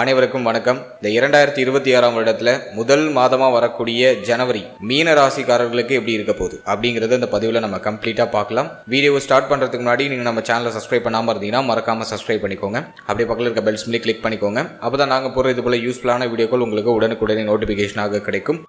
அனைவருக்கும் வணக்கம். இந்த இரண்டாயிரத்தி இருபத்தி ஆறாம் வருடத்துல முதல் மாதமா வரக்கூடிய ஜனவரி மீன ராசிக்காரர்களுக்கு எப்படி இருக்க போகுது அப்படிங்கறத இந்த பதிவில் நம்ம கம்ப்ளீட்டா பார்க்கலாம். வீடியோ ஸ்டார்ட் பண்றதுக்கு முன்னாடி நீங்க நம்ம சேனலை சப்ஸ்கிரைப் பண்ணாம இருந்தீங்கன்னா மறக்காம சப்ஸ்கிரைப் பண்ணிக்கோங்க. அப்படியே பக்கத்தில் இருக்க பெல்ஸ் சிம்லி கிளிக் பண்ணிக்கோங்க. அப்பதான் நாங்க போற இது போல யூஸ்ஃபுல்லான வீடியோக்கள் உங்களுக்கு உடனுக்குடனே நோட்டிபிகேஷனாக கிடைக்கும்.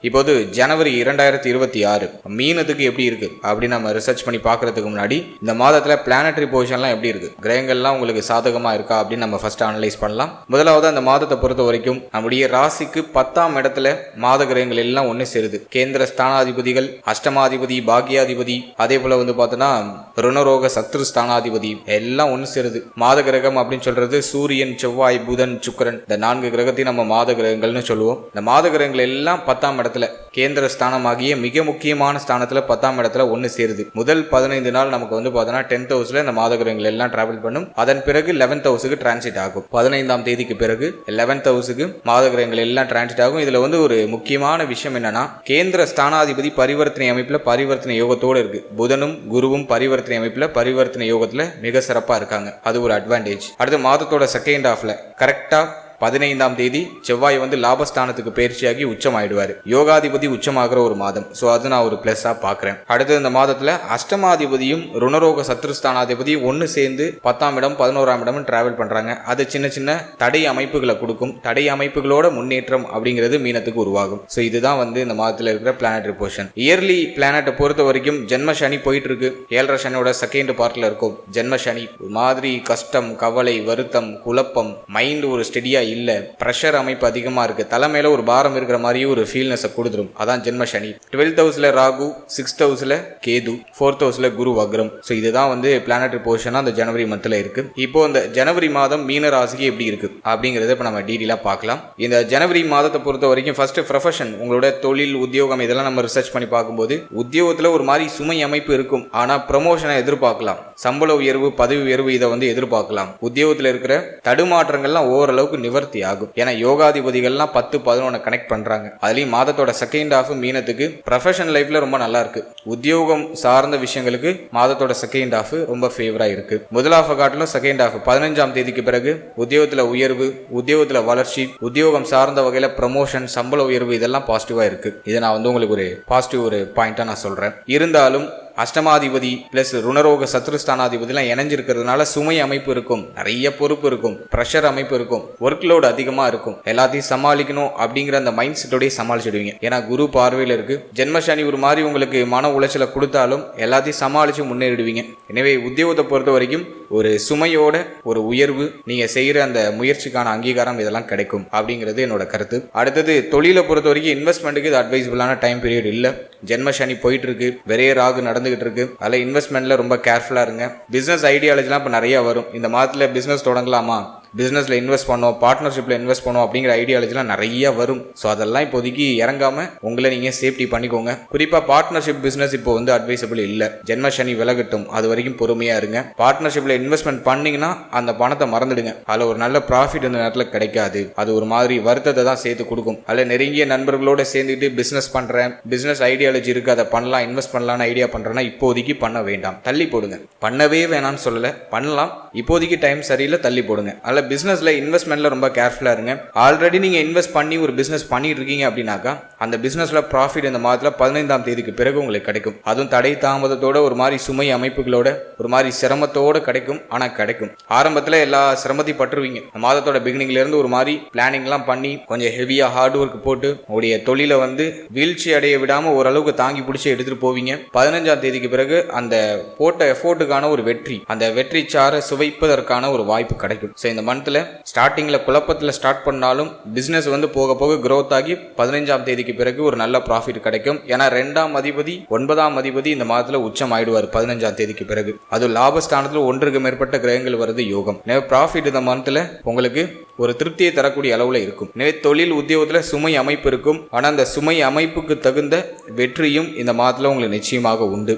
இப்போது ஜனவரி இரண்டாயிரத்தி இருபத்தி ஆறு. மீனத்துக்கு எப்படி இருக்கு? அப்படின்னு நம்ம ரிசர்ச் பண்ணி பார்க்கறதுக்கு முன்னாடி இந்த மாதத்துல பிளானட்டரி பொசிஷன்லாம் எப்படி இருக்கு? கிரகங்கள்லாம் உங்களுக்கு சாதகமா இருக்கா? அப்படின்னு நம்ம ஃபர்ஸ்ட் அனலைஸ் பண்ணலாம். முதலாவது அந்த மாதத்தை பொறுத்த வரைக்கும் நம்முடைய ராசிக்கு பத்தாம் இடத்துல மாத கிரகங்கள் எல்லாம் ஒன்று சேருது. கேந்திர ஸ்தானாதிபதிகள் அஷ்டமாதிபதி பாக்கியாதிபதி அதே போல வந்து பார்த்தோன்னா ருணரோக சத்ரு ஸ்தானாதிபதி எல்லாம் ஒன்று சேருது. மாத கிரகம் அப்படின்னு சொல்றது சூரியன் செவ்வாய் புதன் சுக்கரன். இந்த நான்கு கிரகத்தையும் நம்ம மாத கிரகங்கள்னு சொல்லுவோம். இந்த மாத கிரகங்கள் எல்லாம் பத்தாம் இடத்துல. கேந்திர ஸ்தானமாகிய மிக முக்கியமான ஸ்தானத்துல பத்தாம் இடத்துல ஒன்று சேருது. முதல் பதினைந்து நாள் நமக்கு வந்து பார்த்தோன்னா டென்த் ஹவுஸ்ல இந்த மாதகிரகங்கள் எல்லாம் டிராவல் பண்ணும். அதன் பிறகு லெவன்த் ஹவுஸுக்கு டிரான்சிட் ஆகும். பதினைந்தாம் தேதிக்கு பிறகு லெவன்த் ஹவுஸுக்கு மாதகிரகங்கள் எல்லாம் டிரான்சிட் ஆகும். இதுல வந்து ஒரு முக்கியமான விஷயம் என்னன்னா கேந்திர ஸ்தானாதிபதி பரிவர்த்தனை அமைப்புல பரிவர்த்தனை யோகத்தோட இருக்கு. புதனும் குருவும் பரிவர்த்தனை அமைப்புல பரிவர்த்தனை யோகத்துல மிக சிறப்பா இருக்காங்க. அது ஒரு அட்வான்டேஜ் அடுத்து மாதத்தோட செகண்ட் ஹாஃப்ல கரெக்டா பதினைந்தாம் தேதி செவ்வாய் வந்து லாபஸ்தானத்துக்கு பயிற்சியாகி உச்சம் ஆயிடுவார் யோகாதிபதி உச்சமாகிற ஒரு மாதம். ஸோ அது நான் ஒரு பிளஸ்ஸா பார்க்குறேன் அடுத்து இந்த மாதத்துல அஷ்டமாதிபதியும் ருணரோக சத்ருஸ்தானாதிபதியும் ஒன்று சேர்ந்து பத்தாம் இடம் பதினோராம் இடம் டிராவல் பண்றாங்க. அது சின்ன சின்ன தடை அமைப்புகளை கொடுக்கும். தடை அமைப்புகளோட முன்னேற்றம் அப்படிங்கிறது மீனத்துக்கு உருவாகும். ஸோ இதுதான் வந்து இந்த மாதத்தில் இருக்கிற பிளானட் போர்ஷன் இயர்லி பிளானட்டை பொறுத்த வரைக்கும் ஜென்ம சனி போயிட்டு இருக்கு ஏழரை சனியோட செகண்ட் பார்ட்ல இருக்கும். ஜென்ம சனி. மாதிரி கஷ்டம் கவலை வருத்தம் குழப்பம் மைண்ட் ஒரு ஸ்டெடியா இல்ல. ப்ரெஷர் அமைப்பு அதிகமா இருக்கு. தலைமையில் ஒரு பாரம் இருக்கிற மாதிரியே ஒரு ஃபீல்னஸை கொடுத்துரும். அதான் ஜென்ம சனி டுவெல்த் ஹவுஸில் ராகு சிக்ஸ்த் ஹவுஸில் கேது ஃபோர்த் ஹவுஸில் குரு வக்ரம். ஸோ இதுதான் வந்து பிளானட்ரி போர்ஷனா அந்த ஜனவரி மந்தில் இருக்கு. இப்போ இந்த ஜனவரி மாதம் மீன ராசிக்கு எப்படி இருக்கு? அப்படிங்கறத இப்போ நம்ம டீட்டெயிலாக பார்க்கலாம். இந்த ஜனவரி மாதத்தை பொறுத்த வரைக்கும் ஃபர்ஸ்ட் ப்ரொஃபஷன் உங்களோட தொழில் உத்தியோகம் இதெல்லாம் நம்ம ரிசர்ச் பண்ணி பார்க்கும்போது உத்தியோகத்தில் ஒரு மாதிரி சுமை அமைப்பு இருக்கும். ஆனால் ப்ரமோஷனை எதிர்பார்க்கலாம். சம்பள உயர்வு பதவி உயர்வு இதை வந்து எதிர்பார்க்கலாம். உத்தியோகத்தில் இருக்கிற தடுமாற்றங்கள்லாம் ஓரளவுக்கு நிவர்த்தி ஆகும் என யோகாதிபதிகள்லாம் பத்து பதினொன்று கனெக்ட் பண்றாங்க. அதுலயும் மாதத்தோட செகண்ட் ஹாஃப் மீனத்துக்கு ப்ரொஃபஷனல் லைஃப்ல ரொம்ப நல்லா இருக்கு. உத்தியோகம் சார்ந்த விஷயங்களுக்கு மாதத்தோட செகண்ட் ஹாஃப் ரொம்ப ஃபேவரா இருக்கு. முதல் ஹாஃப் காட்டிலும் செகண்ட் ஹாஃப் பதினஞ்சாம் தேதிக்கு பிறகு உத்தியோகத்துல உயர்வு உத்தியோகத்துல வளர்ச்சி உத்தியோகம் சார்ந்த வகையில ப்ரமோஷன் சம்பள உயர்வு இதெல்லாம் பாசிட்டிவா இருக்கு. இதை நான் வந்து உங்களுக்கு ஒரு பாசிட்டிவ் ஒரு பாயிண்டா நான் சொல்றேன். இருந்தாலும் அஷ்டமாதிபதி பிளஸ் ருணரோக சத்ருஸ்தானாதிபதிலாம் இணைஞ்சிருக்கிறதுனால சுமை அமைப்பு இருக்கும். நிறைய பொறுப்பு இருக்கும். ப்ரெஷர் அமைப்பு இருக்கும். ஒர்க் லோடு அதிகமாக இருக்கும். எல்லாத்தையும் சமாளிக்கணும் அப்படிங்கிற அந்த மைண்ட் செட்டோடய சமாளிச்சிடுவீங்க. ஏன்னா குரு பார்வையில் இருக்கு. ஜென்மசனி ஒரு மாதிரி உங்களுக்கு மன உளைச்சலை கொடுத்தாலும் எல்லாத்தையும் சமாளித்து முன்னேறிடுவீங்க. எனவே உத்தியோகத்தை பொறுத்த வரைக்கும் ஒரு சுமையோட ஒரு உயர்வு நீங்க செய்யற அந்த முயற்சிக்கான அங்கீகாரம் இதெல்லாம் கிடைக்கும் அப்படிங்கிறது என்னோட கருத்து. அடுத்தது தொழிலை பொறுத்த வரைக்கும் இன்வெஸ்ட்மெண்ட்டுக்கு இது அட்வைசபிளான டைம் பீரியட் இல்ல. ஜென்ம சனி போயிட்டு இருக்கு வெறைய ராகு நடந்துகிட்டு இருக்கு அதில் இன்வெஸ்ட்மெண்ட்ல ரொம்ப கேர்ஃபுல்லா இருங்க. பிசினஸ் ஐடியாலஜிலாம் இப்போ நிறைய வரும். இந்த மாதத்துல பிசினஸ் தொடங்கலாமா? பிஸ்னஸில் இன்வெஸ்ட் பண்ணோம் பார்ட்னர்ஷிப்பில் இன்வெஸ்ட் பண்ணோம் அப்படிங்கிற ஐடியாலஜிலாம் நிறைய வரும். ஸோ அதெல்லாம் இப்போதைக்கு இறங்காமல் உங்களை நீங்கள் சேஃப்டி பண்ணிக்கோங்க. குறிப்பாக பார்ட்னர்ஷிப் பிஸ்னஸ் இப்போ வந்து அட்வைசபிள் இல்லை. ஜென்ம சனி விலகட்டும். அது வரைக்கும் பொறுமையாக இருங்க. பார்ட்னர்ஷிப்பில் இன்வெஸ்ட்மெண்ட் பண்ணிங்கன்னா அந்த பணத்தை மறந்துடுங்க. அதில் ஒரு நல்ல ப்ராஃபிட் இந்த நேரத்தில் கிடைக்காது. அது ஒரு மாதிரி வருத்தத்தை தான் சேர்த்து கொடுக்கும். அதில் நெருங்கிய நண்பர்களோட சேர்ந்துட்டு பிஸ்னஸ் பண்ணுறேன் பிஸ்னஸ் ஐடியாலஜி இருக்குது அதை பண்ணலாம் இன்வெஸ்ட் பண்ணலாம்னு ஐடியா பண்ணுறேன்னா இப்போதைக்கு பண்ண வேண்டாம். தள்ளி போடுங்க. பண்ணவே வேணாம்னு சொல்லலை. பண்ணலாம். இப்போதைக்கு டைம் சரியில்லை தள்ளி போடுங்க. அதனால பிஸ்னஸில் இன்வெஸ்ட்மெண்ட்டில் ரொம்ப கேர்ஃபுல்லாக இருங்க. ஆல்ரெடி நீங்கள் இன்வெஸ்ட் பண்ணி ஒரு பிஸ்னஸ் பண்ணிட்டு இருக்கீங்க அப்படின்னாக்கா அந்த பிஸ்னஸில் ப்ராஃபிட் இந்த மாதத்தில் பதினைந்தாம் தேதிக்கு பிறகு உங்களுக்கு கிடைக்கும். அதுவும் தடை தாமதத்தோட ஒரு மாதிரி சுமை அமைப்புகளோட ஒரு மாதிரி சிரமத்தோட கிடைக்கும். ஆனால் கிடைக்கும். ஆரம்பத்தில் எல்லா சிரமத்தையும் பட்டுருவீங்க. இந்த மாதத்தோட பிகினிங்ல இருந்து ஒரு மாதிரி பிளானிங்லாம் பண்ணி கொஞ்சம் ஹெவியாக ஹார்ட் ஒர்க் போட்டு உங்களுடைய தொழிலை வந்து வீழ்ச்சி அடைய விடாமல் ஓரளவுக்கு தாங்கி பிடிச்சி எடுத்துகிட்டு போவீங்க. பதினஞ்சாம் தேதிக்கு பிறகு அந்த போட்ட எஃபோர்ட்டுக்கான ஒரு வெற்றி அந்த வெற்றி சாரை சுவைப்பதற்கான ஒரு வாய்ப்பு கிடைக்கும். ஸோ இந்த மந்த்தில் ஸ்டார்டிங்கில் குழப்பத்தில் ஸ்டார்ட் பண்ணாலும் பிஸ்னஸ் வந்து போக போக க்ரோத் ஆகி பதினஞ்சாம் தேதிக்கு பிறகு ஒரு நல்ல ப்ராஃபிட் கிடைக்கும். ஏன்னா ரெண்டாம் அதிபதி ஒன்பதாம் அதிபதி இந்த மாதத்தில் உச்சம் ஆயிடுவார் பதினஞ்சாம் தேதிக்கு பிறகு. அது லாபஸ்தானத்தில் ஒன்றுக்கு மேற்பட்ட கிரகங்கள் வருது யோகம். ப்ராஃபிட் இந்த மந்தில் உங்களுக்கு ஒரு திருப்தியை தரக்கூடிய அளவில் இருக்கும். எனவே தொழில் உத்தியோகத்தில் சுமை அமைப்பு இருக்கும். ஆனால் அந்த சுமை அமைப்புக்கு தகுந்த வெற்றியும் இந்த மாதத்தில் உங்களுக்கு நிச்சயமாக உண்டு.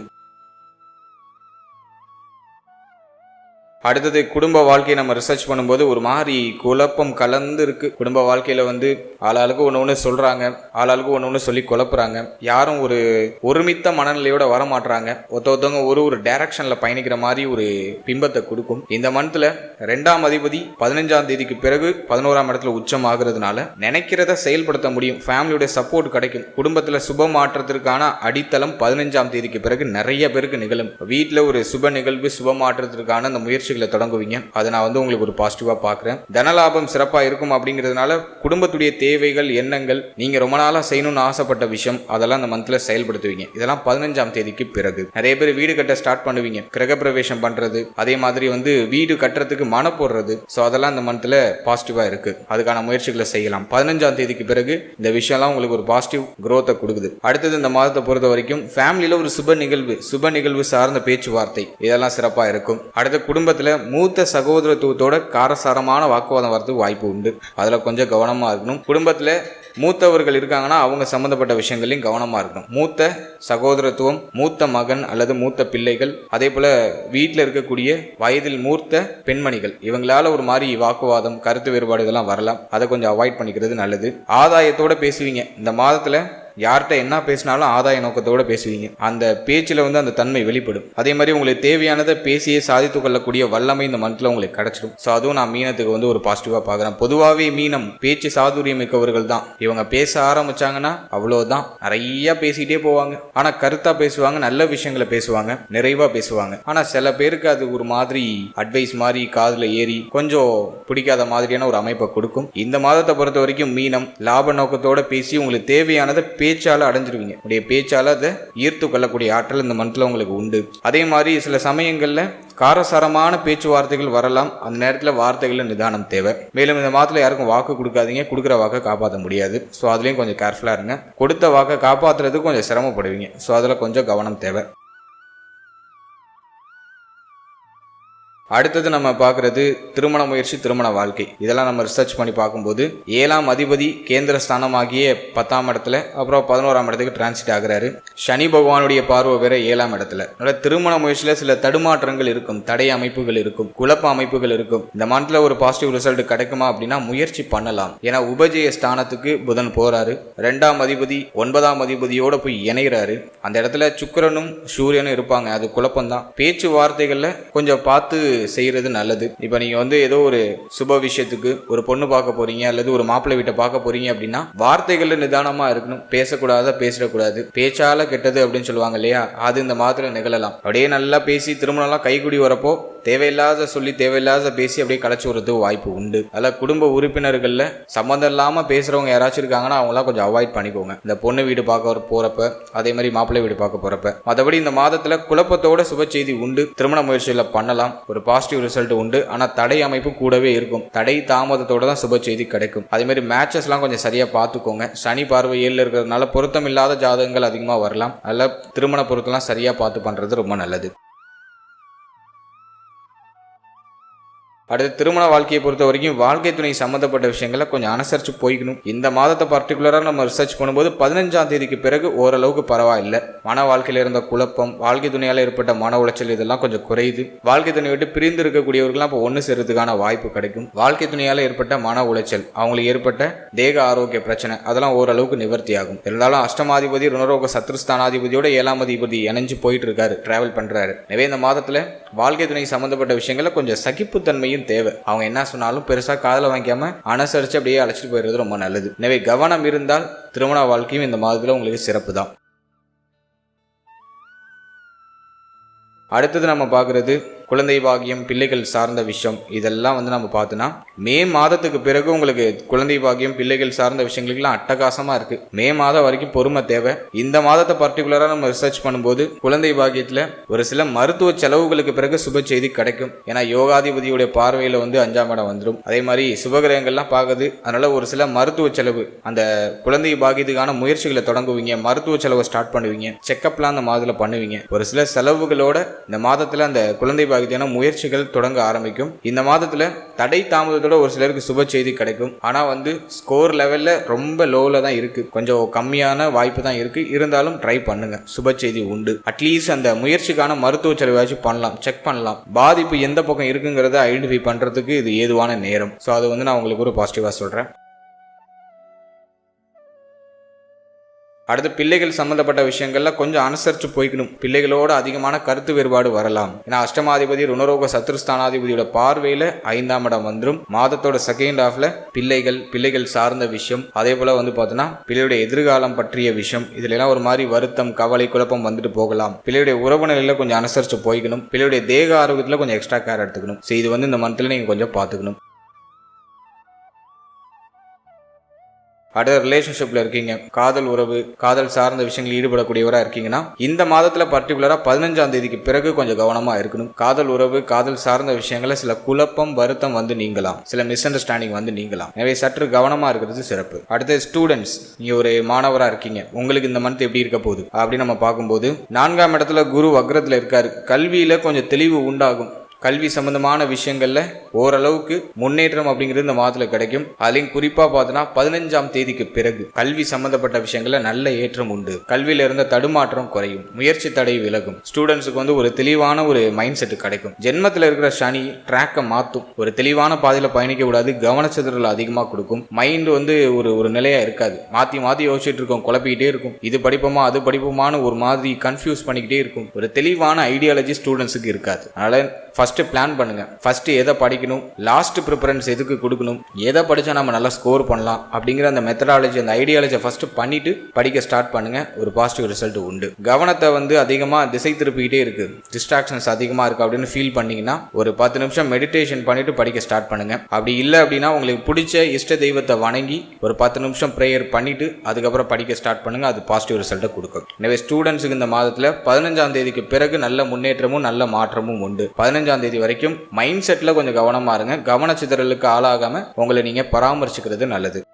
அடுத்தது குடும்ப வாழ்க்கையை நம்ம ரிசர்ச் பண்ணும்போது ஒரு மாதிரி குழப்பம் கலந்து இருக்கு குடும்ப வாழ்க்கையில வந்து ஆளாளுக்கு ஒன்று ஒன்று சொல்றாங்க. ஆளாளுக்கு ஒன்று ஒன்று சொல்லி குழப்புறாங்க. யாரும் ஒரு ஒருமித்த மனநிலையோட வர மாட்டுறாங்க ஒருத்த ஒருத்தவங்க ஒரு ஒரு டைரக்ஷன்ல பயணிக்கிற மாதிரி ஒரு பிம்பத்தை கொடுக்கும். இந்த மந்த்ல ரெண்டாம் அதிபதி பதினஞ்சாம் தேதிக்கு பிறகு பதினோராம் இடத்துல உச்சம் ஆகுறதுனால நினைக்கிறத செயல்படுத்த முடியும். ஃபேமிலியோட சப்போர்ட் கிடைக்கும். குடும்பத்துல சுப மாற்றத்திற்கான அடித்தளம் பதினஞ்சாம் தேதிக்கு பிறகு நிறைய பேருக்கு நிகழும். வீட்டில் ஒரு சுப நிகழ்வு சுப மாற்றத்திற்கான அந்த முயற்சிகள் தொடங்குவீங்க. அதை நான் வந்து உங்களுக்கு ஒரு பாசிட்டிவா பார்க்குறேன். தனலாபம் சிறப்பா இருக்கும் அப்படிங்கிறதுனால குடும்பத்துடைய தேவைகள் எண்ணங்கள் நீங்க ரொம்ப நாளாக செய்யணும்னு ஆசைப்பட்ட விஷயம் அதெல்லாம் அந்த மந்த்ல செயல்படுத்துவீங்க. இதெல்லாம் பதினஞ்சாம் தேதிக்கு பிறகு. நிறைய பேர் வீடு கட்ட ஸ்டார்ட் பண்ணுவீங்க. கிரகப்பிரவேசம் பண்ணுறது அதே மாதிரி வந்து வீடு கட்டுறதுக்கு மன போடுறது. ஸோ அதெல்லாம் இந்த மந்தில் பாசிட்டிவாக இருக்கு. அதுக்கான முயற்சிகளை செய்யலாம். பதினஞ்சாம் தேதிக்கு பிறகு இந்த விஷயம்லாம் உங்களுக்கு ஒரு பாசிட்டிவ் குரோத்தை கொடுக்குது. அடுத்தது இந்த மாதத்தை பொறுத்த வரைக்கும் ஃபேமிலியில் ஒரு சுப நிகழ்வு சுப நிகழ்வு சார்ந்த பேச்சுவார்த்தை. இதெல்லாம் சிறப்பா இருக்கும். அடுத்த குடும்பத்துல மூத்த சகோதரத்துவத்தோட காரசாரமான வாக்குவாதம் வரதுக்கு வாய்ப்பு உண்டு. அதில் கொஞ்சம் கவனமாக இருக்கணும். குடும்பத்தில் மூத்தவர்கள் இருக்காங்கன்னா அவங்க சம்மந்தப்பட்ட விஷயங்களையும் கவனமாக இருக்கணும். மூத்த சகோதரத்துவம் மூத்த மகன் அல்லது மூத்த பிள்ளைகள் அதே போல் வீட்டில் இருக்கக்கூடிய வயதில் மூர்த்த பெண்மணிகள் இவங்களால ஒரு மாதிரி வாக்குவாதம் கருத்து வேறுபாடு இதெல்லாம் வரலாம். அதை கொஞ்சம் அவாய்ட் பண்ணிக்கிறது நல்லது. ஆதாயத்தோடு பேசுவீங்க. இந்த மாதத்தில் யார்கிட்ட என்ன பேசினாலும் ஆதாய நோக்கத்தோடு பேசுவீங்க. அந்த பேச்சில் வந்து அந்த தன்மை வெளிப்படும். அதே மாதிரி உங்களுக்கு தேவையானதை பேசியே சாதித்து கொள்ளக்கூடிய வல்லமை இந்த மந்தில் உங்களுக்கு கிடைச்சிடும். ஸோ அதுவும் நான் மீனத்துக்கு வந்து ஒரு பாசிட்டிவாக பார்க்குறேன். பொதுவாகவே மீனம் பேச்சு சாதுரியம் மிக்கவர்கள் தான். இவங்க பேச ஆரம்பிச்சாங்கன்னா அவ்வளோதான் நிறைய பேசிக்கிட்டே போவாங்க. ஆனால் கருத்தாக பேசுவாங்க நல்ல விஷயங்களை பேசுவாங்க நிறைவாக பேசுவாங்க. ஆனால் சில பேருக்கு அது ஒரு மாதிரி அட்வைஸ் மாதிரி காதில் ஏறி கொஞ்சம் பிடிக்காத மாதிரியான ஒரு அமைப்பை கொடுக்கும். இந்த மாதத்தை பொறுத்த வரைக்கும் மீனம் லாப நோக்கத்தோட பேசி உங்களுக்கு தேவையானதை பேச்சால அடைஞ்சிருவீங்க. உடைய பேச்சால அதை ஈர்த்து கொள்ளக்கூடிய ஆற்றல் இந்த மனத்தில் உங்களுக்கு உண்டு. அதே மாதிரி சில சமயங்களில் காரசாரமான பேச்சுவார்த்தைகள் வரலாம். அந்த நேரத்தில் வார்த்தைகளில் நிதானம் தேவை. மேலும் இந்த மாதத்தில் யாருக்கும் வாக்கு கொடுக்காதீங்க. கொடுக்குற வாக்கை காப்பாற்ற முடியாது. ஸோ அதுலேயும் கொஞ்சம் கேர்ஃபுல்லாக இருங்க. கொடுத்த வாக்கை காப்பாற்றுறதுக்கு கொஞ்சம் சிரமப்படுவீங்க. ஸோ அதில் கொஞ்சம் கவனம் தேவை. அடுத்தது நம்ம பார்க்குறது திருமண முயற்சி திருமண வாழ்க்கை. இதெல்லாம் நம்ம ரிசர்ச் பண்ணி பார்க்கும்போது ஏழாம் அதிபதி கேந்திர ஸ்தானமாகிய பத்தாம் இடத்துல அப்புறம் பதினோராம் இடத்துக்கு டிரான்சிட் ஆகுறாரு. சனி பகவானுடைய பார்வை வேற ஏழாம் இடத்துல. அதனால திருமண முயற்சியில் சில தடுமாற்றங்கள் இருக்கும் தடை அமைப்புகள் இருக்கும் குழப்ப அமைப்புகள் இருக்கும். இந்த மந்த்ல ஒரு பாசிட்டிவ் ரிசல்ட் கிடைக்குமா அப்படின்னா முயற்சி பண்ணலாம். ஏன்னா உபஜய ஸ்தானத்துக்கு புதன் போறாரு. ரெண்டாம் அதிபதி ஒன்பதாம் அதிபதியோட போய் இணைகிறாரு அந்த இடத்துல சுக்கரனும் சூரியனும் இருப்பாங்க. அது குழப்பம்தான். பேச்சு வார்த்தைகளில் கொஞ்சம் பார்த்து செய்யறது நல்லது. இப்போ நீங்க வந்து ஏதோ ஒரு சுப விஷயத்துக்கு ஒரு பொண்ணு பார்க்க போறீங்க அல்லது ஒரு மாப்பிள்ளை வீட்டை பார்க்க போறீங்க அப்படின்னா வார்த்தைகளில் நிதானமாக இருக்கணும். பேசக்கூடாத பேசிடக்கூடாது. பேச்சால கெட்டது அப்படின்னு சொல்லுவாங்க இல்லையா? அது இந்த மாதத்தில் நிகழலாம். அப்படியே நல்லா பேசி திருமணம்லாம் கைக்குடி வரப்போ தேவையில்லாத சொல்லி தேவையில்லாத பேசி அப்படியே களைச்சி விடுறது வாய்ப்பு உண்டு. அதில் குடும்ப உறுப்பினர்களில் சம்மந்தம் இல்லாமல் பேசுறவங்க யாராச்சும் இருக்காங்கன்னா அவங்களாம் கொஞ்சம் அவாய்ட் பண்ணிக்கோங்க. இந்த பொண்ணு வீடு பார்க்க போகிறப்ப அதே மாதிரி மாப்பிள்ளை வீடு பார்க்க போகிறப்ப மற்றபடி இந்த மாதத்தில் குழப்பத்தோட சுப செய்தி உண்டு. திருமண முயற்சியில் பண்ணலாம். ஒரு பாசிட்டிவ் ரிசல்ட் உண்டு. ஆனால் தடை அமைப்பு கூடவே இருக்கும். தடை தாமதத்தோட தான் சுப செய்தி கிடைக்கும். அதே மாதிரி மேட்சஸ்லாம் கொஞ்சம் சரியாக பார்த்துக்கோங்க. சனி பார்வை ஏழில் இருக்கிறதுனால பொருத்தம் இல்லாத ஜாதகங்கள் அதிகமாக வரலாம். அதில் திருமண பொருத்தம்லாம் சரியாக பார்த்து பண்ணுறது ரொம்ப நல்லது. அடுத்து திருமண வாழ்க்கையை பொறுத்த வரைக்கும் வாழ்க்கை துணை சம்மந்தப்பட்ட விஷயங்களை கொஞ்சம் அனுசரித்து போய்க்கணும். இந்த மாதத்தை பர்டிகுலராக நம்ம ரிசர்ச் பண்ணும்போது பதினஞ்சாம் தேதிக்கு பிறகு ஓரளவுக்கு பரவாயில்லை. மன வாழ்க்கையில் இருந்த குழப்பம் வாழ்க்கை துணையால் ஏற்பட்ட மன உளைச்சல் இதெல்லாம் கொஞ்சம் குறையுது. வாழ்க்கை துணை விட்டு பிரிந்து இருக்கக்கூடியவர்கள்லாம் இப்போ ஒன்று சேர்றதுக்கான வாய்ப்பு கிடைக்கும். வாழ்க்கை துணையால் ஏற்பட்ட மன உளைச்சல் அவங்களுக்கு ஏற்பட்ட தேக ஆரோக்கிய பிரச்சனை அதெல்லாம் ஓரளவுக்கு நிவர்த்தி ஆகும் இருந்தாலும் அஷ்டமாதிபதி ருணரோக சத்ருஸ்தானாதிபதியோட ஏழாம் அதிபதி இணைஞ்சு போயிட்டு இருக்காரு டிராவல் பண்ணுறாரு எனவே இந்த மாதத்தில் வாழ்க்கை துணை சம்மந்தப்பட்ட விஷயங்களை கொஞ்சம் சகிப்புத்தன்மையும் தேவை. அவங்க என்ன சொன்னாலும் பெருசா காதல வாங்கிக்காம அனுசரிச்சு அப்படியே அழைச்சிட்டு போயிடுறது ரொம்ப நல்லது. எனவே கவனம் இருந்தால் திருமண வாழ்க்கையும் இந்த மாதத்தில் உங்களுக்கு சிறப்பு தான் அடுத்தது நம்ம பார்க்குறது குழந்தை பாகியம் பிள்ளைகள் சார்ந்த விஷயம். இதெல்லாம் வந்து நம்ம பார்த்தோன்னா மே மாதத்துக்கு பிறகு உங்களுக்கு குழந்தை பாக்கியம் பிள்ளைகள் சார்ந்த விஷயங்களுக்குலாம் அட்டகாசமாக இருக்குது மே மாதம் வரைக்கும் பொறுமை தேவை. இந்த மாதத்தை பர்டிகுலராக நம்ம ரிசர்ச் பண்ணும்போது குழந்தை பாக்கியத்தில் ஒரு சில மருத்துவ செலவுகளுக்கு பிறகு சுப செய்தி கிடைக்கும். ஏன்னா யோகாதிபதியுடைய பார்வையில் வந்து அஞ்சாம் இடம் வந்துடும் அதே மாதிரி சுபகிரகங்கள்லாம் பார்க்குது. அதனால ஒரு சில மருத்துவ செலவு அந்த குழந்தை பாக்கியத்துக்கான முயற்சிகளை தொடங்குவீங்க. மருத்துவ செலவை ஸ்டார்ட் பண்ணுவீங்க. செக்கப்லாம் அந்த மாதத்தில் பண்ணுவீங்க. ஒரு சில செலவுகளோட இந்த மாதத்தில் அந்த குழந்தை வகையான முயற்சிகள் தொடங்க ஆரம்பிக்கும். இந்த மாதத்துல தடை தாமதத்தோட ஒரு சிலருக்கு சுப செய்தி கிடைக்கும். ஆனா வந்து ஸ்கோர் லெவல்ல ரொம்ப லோவில் தான் இருக்கு. கொஞ்சம் கம்மியான வாய்ப்பு தான் இருக்கு. இருந்தாலும் ட்ரை பண்ணுங்க. சுப செய்தி உண்டு. அட்லீஸ்ட் அந்த முயற்சிக்கான மருத்துவ செலவாச்சும் பண்ணலாம். செக் பண்ணலாம். பாதிப்பு எந்த பக்கம் இருக்குங்கிறத ஐடென்டிஃபை பண்றதுக்கு இது ஏதுவான நேரம். ஸோ அது வந்து நான் உங்களுக்கு ஒரு பாசிட்டிவா சொல்றேன். அடுத்து பிள்ளைகள் சம்மந்தப்பட்ட விஷயங்கள்ல கொஞ்சம் அனுசரித்து போய்க்கணும். பிள்ளைகளோட அதிகமான கருத்து வேறுபாடு வரலாம். ஏன்னா அஷ்டமாதிபதி ருணரோக சத்ருஸ்தானாதிபதியோட பார்வையில ஐந்தாம் இடம் வந்துடும் மாதத்தோட செகண்ட் ஹாஃப்ல பிள்ளைகள் பிள்ளைகள் சார்ந்த விஷயம். அதே போல வந்து பார்த்தோன்னா பிள்ளையுடைய எதிர்காலம் பற்றிய விஷயம். இதுல எல்லாம் ஒரு மாதிரி வருத்தம் கவலை குழப்பம் வந்துட்டு போகலாம். பிள்ளையுடைய உறவு நிலையில கொஞ்சம் அனுசரித்து போய்க்கணும். பிள்ளையுடைய தேக ஆரோக்கியத்தில் கொஞ்சம் எக்ஸ்ட்ரா கேர் எடுத்துக்கணும். ஸோ இது வந்து இந்த மந்த்ல நீங்க கொஞ்சம் பார்த்துக்கணும் அடுத்த ரிலேஷன்ஷிப்ல இருக்கீங்க. காதல் உறவு காதல் சார்ந்த விஷயங்களில் ஈடுபடக்கூடியவராக இருக்கீங்கன்னா இந்த மாதத்தில் பர்டிகுலராக பதினஞ்சாம் தேதிக்கு பிறகு கொஞ்சம் கவனமாக இருக்கணும். காதல் உறவு காதல் சார்ந்த விஷயங்கள சில குழப்பம் வருத்தம் வந்து நீங்கலாம். சில மிஸ் அண்டர்ஸ்டாண்டிங் வந்து நீங்கலாம். எனவே சற்று கவனமாக இருக்கிறது சிறப்பு. அடுத்து ஸ்டூடெண்ட்ஸ் நீ ஒரு மாணவராக இருக்கீங்க. உங்களுக்கு இந்த மந்த் எப்படி இருக்க போகுது? அப்படின்னு நம்ம பார்க்கும்போது நான்காம் இடத்துல குரு வக்ரத்தில் இருக்காரு. கல்வியில் கொஞ்சம் தெளிவு உண்டாகும். கல்வி சம்பந்தமான விஷயங்கள்ல ஓரளவுக்கு முன்னேற்றம் அப்படிங்கிறது இந்த மாதத்துல கிடைக்கும். அதையும் குறிப்பா பார்த்தோன்னா பதினஞ்சாம் தேதிக்கு பிறகு கல்வி சம்பந்தப்பட்ட விஷயங்களில் நல்ல ஏற்றம் உண்டு. கல்வியில இருந்த தடுமாற்றம் குறையும். முயற்சி தடை விலகும். ஸ்டூடெண்ட்ஸுக்கு வந்து ஒரு தெளிவான ஒரு மைண்ட் செட் கிடைக்கும். ஜென்மத்தில் இருக்கிற சனி ட்ராக்கை மாற்றும் ஒரு தெளிவான பாதையில பயணிக்க கூடாது. கவனச்சிதறல் அதிகமாக கொடுக்கும். மைண்ட் வந்து ஒரு ஒரு நிலையா இருக்காது. மாத்தி மாத்தி யோசிச்சுட்டு இருக்கோம். குழப்பிக்கிட்டே இருக்கும். இது படிப்போமா அது படிப்போமான்னு ஒரு மாதிரி கன்ஃபியூஸ் பண்ணிக்கிட்டே இருக்கும். ஒரு தெளிவான ஐடியாலஜி ஸ்டூடெண்ட்ஸுக்கு இருக்காது. அதனால ஃபர்ஸ்ட் பிளான் பண்ணுங்க. ஃபர்ஸ்ட் எதை படிக்கணும்? லாஸ்ட் ப்ரிஃபரன்ஸ் எதுக்கு கொடுக்கணும்? எதை படிச்சா நம்ம நல்லா ஸ்கோர் பண்ணலாம்? அப்படிங்கிற அந்த மெத்தடாலஜி அந்த ஐடியாலஜியை ஃபர்ஸ்ட் பண்ணிட்டு படிக்க ஸ்டார்ட் பண்ணுங்க. ஒரு பாசிட்டிவ் ரிசல்ட் உண்டு. கவனத்தை வந்து அதிகமாக திசை திருப்பிக்கிட்டே இருக்கு. டிஸ்ட்ராக்ஷன்ஸ் அதிகமாக இருக்கு அப்படின்னு ஃபீல் பண்ணீங்கன்னா ஒரு பத்து நிமிஷம் மெடிடேஷன் பண்ணிட்டு படிக்க ஸ்டார்ட் பண்ணுங்க. அப்படி இல்லை அப்படின்னா உங்களுக்கு பிடிச்ச இஷ்ட தெய்வத்தை வணங்கி ஒரு பத்து நிமிஷம் ப்ரேயர் பண்ணிட்டு அதுக்கப்புறம் படிக்க ஸ்டார்ட் பண்ணுங்க. அது பாசிட்டிவ் ரிசல்ட்டை கொடுக்கும். எனவே ஸ்டூடெண்ட்ஸுக்கு இந்த மாதத்தில் பதினஞ்சாம் தேதிக்கு பிறகு நல்ல முன்னேற்றமும் நல்ல மாற்றமும் உண்டு. பதினஞ்சாம் தேதி வரைக்கும் மைண்ட் செட்டில் கொஞ்சம் கவனமா இருங்க. கவனச்சிதறலுக்கு ஆளாகாம உங்களை நீங்க பராமரிச்சுக்கிறது நல்லது.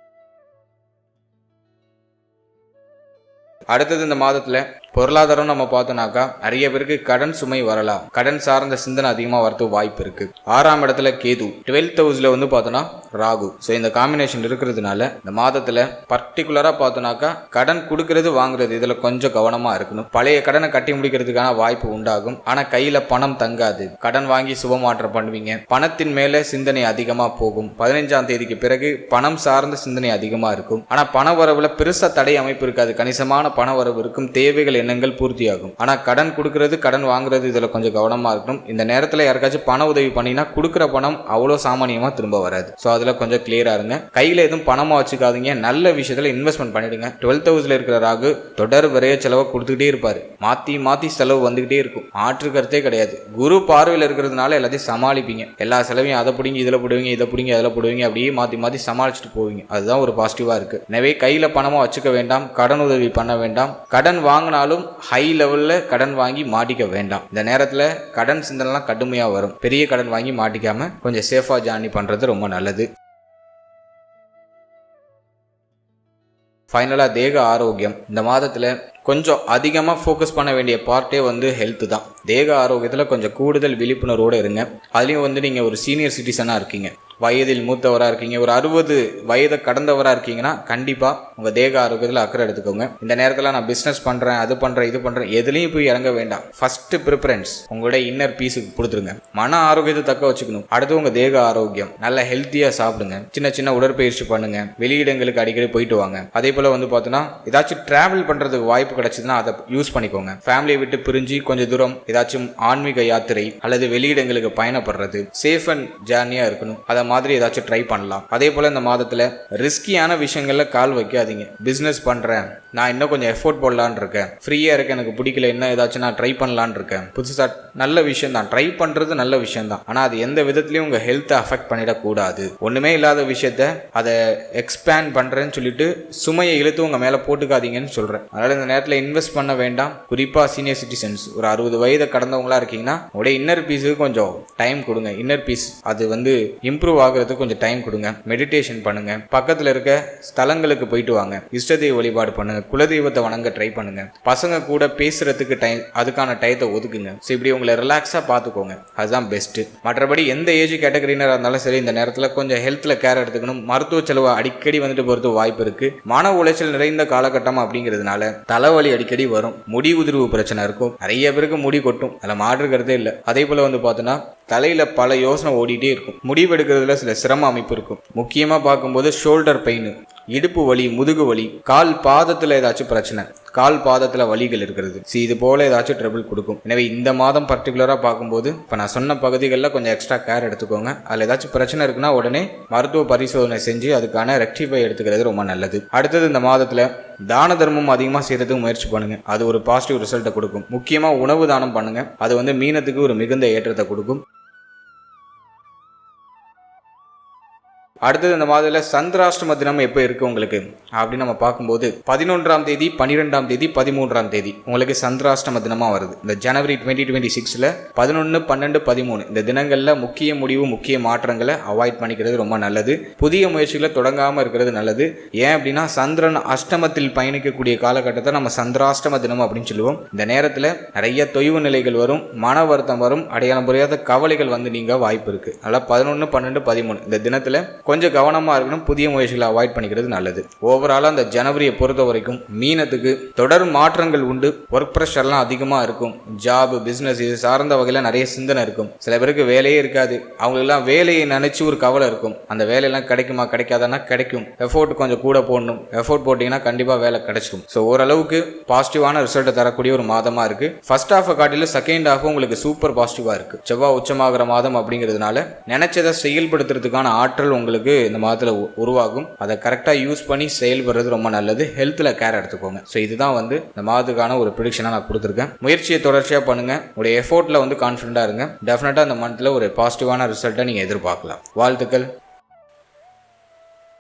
அடுத்தது இந்த மாதத்துல பொருளாதாரம் நம்ம பார்த்தோம்னாக்கா நிறைய பேருக்கு கடன் சுமை வரலாம். கடன் சார்ந்த சிந்தனை அதிகமாக வரதுக்கு வாய்ப்பு இருக்கு. ஆறாம் இடத்துல கேது. டுவெல்த் ஹவுஸ்ல வந்து பார்த்தோன்னா ராகு. ஸோ இந்த காம்பினேஷன் இருக்கிறதுனால இந்த மாதத்துல பர்டிகுலராக பார்த்தோம்னாக்கா கடன் கொடுக்கறது வாங்குறது இதுல கொஞ்சம் கவனமா இருக்கணும். பழைய கடனை கட்டி முடிக்கிறதுக்கான வாய்ப்பு உண்டாகும். ஆனா கையில பணம் தங்காது. கடன் வாங்கி சுபமாற்றம் பண்ணுவீங்க. பணத்தின் மேல சிந்தனை அதிகமா போகும். பதினைஞ்சாம் தேதிக்கு பிறகு பணம் சார்ந்த சிந்தனை அதிகமா இருக்கும். ஆனா பண வரவுல பெருசா தடை அமைப்பு இருக்காது. கணிசமான பண வரவு இருக்கும் தேவைகள் எண்ணங்கள் பூர்த்தியாகும். ஆனால் கடன் கொடுக்கறது கடன் வாங்குறது இதில் கொஞ்சம் கவனமாக இருக்கணும். இந்த நேரத்தில் யாருக்காச்சும் பண உதவி பண்ணினா கொடுக்குற பணம் அவ்வளோ சாமானியமாக திரும்ப வராது. ஸோ அதில் கொஞ்சம் கிளியராக இருங்க. கையில் எதுவும் பணமாக வச்சுக்காதீங்க. நல்ல விஷயத்தில் இன்வெஸ்ட்மெண்ட் பண்ணிடுங்க. டுவெல்த் ஹவுஸில் இருக்கிற ராகு தொடர் விரைய செலவை கொடுத்துக்கிட்டே இருப்பார். மாற்றி மாற்றி செலவு வந்துக்கிட்டே இருக்கும். மாற்றுக்கிறதே கருத்தே கிடையாது. குரு பார்வையில் இருக்கிறதுனால எல்லாத்தையும் சமாளிப்பீங்க. எல்லா செலவையும் அதை பிடிங்கி இதில் போடுவீங்க இதை பிடிங்க அதில் போடுவீங்க அப்படியே மாற்றி மாற்றி சமாளிச்சுட்டு போவீங்க. அதுதான் ஒரு பாசிட்டிவாக இருக்குது எனவே கையில் பணமாக வச்சுக்க வேண்டாம். கடன் உதவி பண்ண வேண்டாம். கடன் வாங்கினாலும் ஹை லெவலில் கடன் வாங்கி மாட்டிக்க வேண்டாம். இந்த நேரத்தில் கடன் சிந்தனைலாம் கடுமையாக வரும். பெரிய கடன் வாங்கி மாட்டிக்காம கொஞ்சம் சேஃபாக ஜார்னி பண்ணுறது ரொம்ப நல்லது. ஃபைனலாக தேக ஆரோக்கியம். இந்த மாதத்தில் கொஞ்சம் அதிகமாக ஃபோக்கஸ் பண்ண வேண்டிய பார்ட்டே வந்து ஹெல்த் தான். தேக ஆரோக்கியத்தில் கொஞ்சம் கூடுதல் விழிப்புணர்வோடு இருங்க. அதுலேயும் வந்து நீங்கள் ஒரு சீனியர் சிட்டிசனாக இருக்கீங்க. வயதில் மூத்தவராக இருக்கீங்க ஒரு அறுபது வயதை கடந்தவராக இருக்கீங்கன்னா கண்டிப்பாக உங்கள் தேக ஆரோக்கியத்தில் அக்கறை எடுத்துக்கோங்க. இந்த நேரத்தில் நான் பிஸ்னஸ் பண்ணுறேன் அது பண்ணுறேன் இது பண்ணுறேன் எதுலேயும் போய் இறங்க வேண்டாம். ஃபஸ்ட்டு ப்ரிஃபரன்ஸ் உங்களோட இன்னர் பீஸுக்கு கொடுத்துருங்க. மன ஆரோக்கியத்தை தக்க வச்சுக்கணும். அடுத்து உங்கள் தேக ஆரோக்கியம். நல்ல ஹெல்த்தியாக சாப்பிடுங்க. சின்ன சின்ன உடற்பயிற்சி பண்ணுங்க. வெளியிடங்களுக்கு அடிக்கடி போயிட்டு வாங்க. அதே போல் வந்து பார்த்தோன்னா ஏதாச்சும் ட்ராவல் பண்ணுறதுக்கு வாய்ப்பு கிடைச்சதுன்னா அதை யூஸ் பண்ணிக்கோங்க. ஃபேமிலியை விட்டு பிரிஞ்சு கொஞ்சம் தூரம் ஏதாச்சும் ஆன்மீக யாத்திரை அல்லது வெளியிடங்களுக்கு பயணப்படுறது சேஃப் அண்ட் ஜேர்னியாக இருக்கணும். அதை மாதிரி ஏதாச்சும் ட்ரை பண்ணலாம். அதே போல் இந்த மாதத்தில் ரிஸ்கியான விஷயங்களில் கால் வைக்காதீங்க. பிஸ்னஸ் பண்ணுறேன் நான் இன்னும் கொஞ்சம் எஃபோர்ட் போடலான்னு இருக்கேன். ஃப்ரீயாக இருக்க எனக்கு பிடிக்கல. இன்னும் ஏதாச்சும் நான் ட்ரை பண்ணலான்னு இருக்கேன். புதுசாக நல்ல விஷயம் தான். ட்ரை பண்ணுறது நல்ல விஷயம் தான். ஆனால் அது எந்த விதத்துலையும் உங்கள் ஹெல்த்தை அஃபெக்ட் பண்ணிடக்கூடாது. ஒன்றுமே இல்லாத விஷயத்த அதை எக்ஸ்பேண்ட் பண்ணுறேன்னு சொல்லிட்டு சுமையை இழுத்து உங்கள் மேலே போட்டுக்காதீங்கன்னு சொல்கிறேன் அதனால் இந்த நேரத்தில் இன்வெஸ்ட் பண்ண வேண்டாம். குறிப்பாக சீனியர் சிட்டிசன்ஸ் ஒரு அறுபது வயதை கடந்தவங்களா இருக்கீங்கன்னா உடைய இன்னர் பீஸுக்கு கொஞ்சம் டைம் கொடுங்க. இன்னர் பீஸ் அது வந்து இம்ப்ரூவ் இம்ப்ரூவ் ஆகுறதுக்கு கொஞ்சம் டைம் கொடுங்க. மெடிடேஷன் பண்ணுங்க. பக்கத்தில் இருக்க ஸ்தலங்களுக்கு போயிட்டு வாங்க. இஷ்டதெய்வ வழிபாடு பண்ணுங்க. குலதெய்வத்தை வணங்க ட்ரை பண்ணுங்க. பசங்க கூட பேசுறதுக்கு டைம் அதுக்கான டயத்தை ஒதுக்குங்க. ஸோ இப்படி உங்களை ரிலாக்ஸாக பார்த்துக்கோங்க. அதுதான் பெஸ்ட்டு மற்றபடி எந்த ஏஜ் கேட்டகரினராக இருந்தாலும் சரி இந்த நேரத்தில் கொஞ்சம் ஹெல்த்தில் கேர் எடுத்துக்கணும். மருத்துவ செலவு அடிக்கடி வந்துட்டு போகிறது வாய்ப்பு இருக்கு. மன உளைச்சல் நிறைந்த காலகட்டம் அப்படிங்கிறதுனால தலைவலி அடிக்கடி வரும். முடி உதிர்வு பிரச்சனை இருக்கும். நிறைய பேருக்கு முடி கொட்டும். அதில் மாற்றுக்கிறதே இல்லை. அதே போல் வந்து பார்த்தோன்னா தலையில் பல யோசனை ஓடிட்டே இருக்கும். முடிவெடுக்கிறதுல சில சிரம அமைப்பு இருக்கும். முக்கியமாக பார்க்கும்போது ஷோல்டர் பெயின் இடுப்பு வலி முதுகு வலி கால் பாதத்தில் ஏதாச்சும் பிரச்சனை கால் பாதத்தில் வலிகள் இருக்கிறது. சி இது போல ஏதாச்சும் ட்ரபிள் கொடுக்கும். எனவே இந்த மாதம் பர்டிகுலராக பார்க்கும்போது இப்போ நான் சொன்ன பகுதிகளில் கொஞ்சம் எக்ஸ்ட்ரா கேர் எடுத்துக்கோங்க. அதில் ஏதாச்சும் பிரச்சனை இருக்குன்னா உடனே மருத்துவ பரிசோதனை செஞ்சு அதுக்கான ரெக்டிஃபை எடுத்துக்கிறது ரொம்ப நல்லது. அடுத்தது இந்த மாதத்தில் தான தர்மம் அதிகமாக செய்யறதுக்கு முயற்சி பண்ணுங்க. அது ஒரு பாசிட்டிவ் ரிசல்ட்டை கொடுக்கும். முக்கியமாக உணவு தானம் பண்ணுங்க. அது வந்து மீனத்துக்கு ஒரு மிகுந்த ஏற்றத்தை கொடுக்கும். அடுத்தது இந்த மாதத்தில் சந்திராஷ்டம தினம் எப்போ இருக்குது உங்களுக்கு? அப்படின்னு நம்ம பார்க்கும்போது பதினொன்றாம் தேதி பன்னிரெண்டாம் தேதி பதிமூன்றாம் தேதி உங்களுக்கு சந்திராஷ்டம தினமாக வருது. இந்த ஜனவரி டுவெண்ட்டி டுவெண்ட்டி சிக்ஸில் பதினொன்று பன்னெண்டு பதிமூணு இந்த தினங்களில் முக்கிய முடிவு முக்கிய மாற்றங்களை அவாய்ட் பண்ணிக்கிறது ரொம்ப நல்லது. புதிய முயற்சிகளை தொடங்காமல் இருக்கிறது நல்லது. ஏன் அப்படின்னா சந்திரன் அஷ்டமத்தில் பயணிக்கக்கூடிய காலகட்டத்தை நம்ம சந்திராஷ்டம தினம் அப்படின்னு சொல்லுவோம். இந்த நேரத்தில் நிறைய தொய்வு நிலைகள் வரும் மன வருத்தம் வரும் அடையாளம் புரியாத கவலைகள் வந்து நீங்கள் வாய்ப்பு இருக்குது அதனால் பதினொன்று பன்னெண்டு பதிமூணு இந்த தினத்தில் கொஞ்சம் கவனமாக இருக்கணும் புதிய முயற்சிகளை அவாய்ட் பண்ணிக்கிறது நல்லது. ஓவராலாக அந்த ஜனவரியை பொறுத்த வரைக்கும் மீனத்துக்கு தொடர் மாற்றங்கள் உண்டு. ஒர்க் ப்ரெஷர்லாம் அதிகமாக இருக்கும். ஜாப் பிஸ்னஸ் இது சார்ந்த வகையில் நிறைய சிந்தனை இருக்கும். சில பேருக்கு வேலையே இருக்காது. அவங்களெல்லாம் வேலையை நினச்சி ஒரு கவலை இருக்கும். அந்த வேலையெல்லாம் கிடைக்குமா கிடைக்காதான்னா கிடைக்கும். எஃபோர்ட் கொஞ்சம் கூட போடணும். எஃபோர்ட் போட்டிங்கன்னா கண்டிப்பாக வேலை கிடைச்சிடும் ஸோ ஓரளவுக்கு பாசிட்டிவான ரிசல்ட்டை தரக்கூடிய ஒரு மாதமாக இருக்கு. ஃபர்ஸ்ட் ஹாஃபை காட்டிலும் செகண்ட் ஹாஃப் உங்களுக்கு சூப்பர் பாசிட்டிவாக இருக்கு. செவ்வாய் உச்சமாகிற மாதம் அப்படிங்கிறதுனால நினைச்சதை செயல்படுத்துறதுக்கான ஆற்றல் உங்களுக்கு இந்த மாதத்தில் உருவாகும். அதை கரெக்டாக யூஸ் பண்ணி செயல்படுறது ரொம்ப நல்லது. ஹெல்த்தில் கேர் எடுத்துக்கோங்க. ஸோ இதுதான் வந்து இந்த மாதத்துக்கான ஒரு ப்ரிடிக்ஷனாக நான் கொடுத்துருக்கேன். முயற்சியை தொடர்ச்சியாக பண்ணுங்க. உங்களுடைய எஃபோர்ட்டில் வந்து கான்ஃபிடண்டாக இருங்க. டெஃபினட்டாக அந்த மந்தில் ஒரு பாசிட்டிவான ரிசல்ட்டை நீங்கள் எதிர்பார்க்கலாம். வாழ்த்துக்கள்.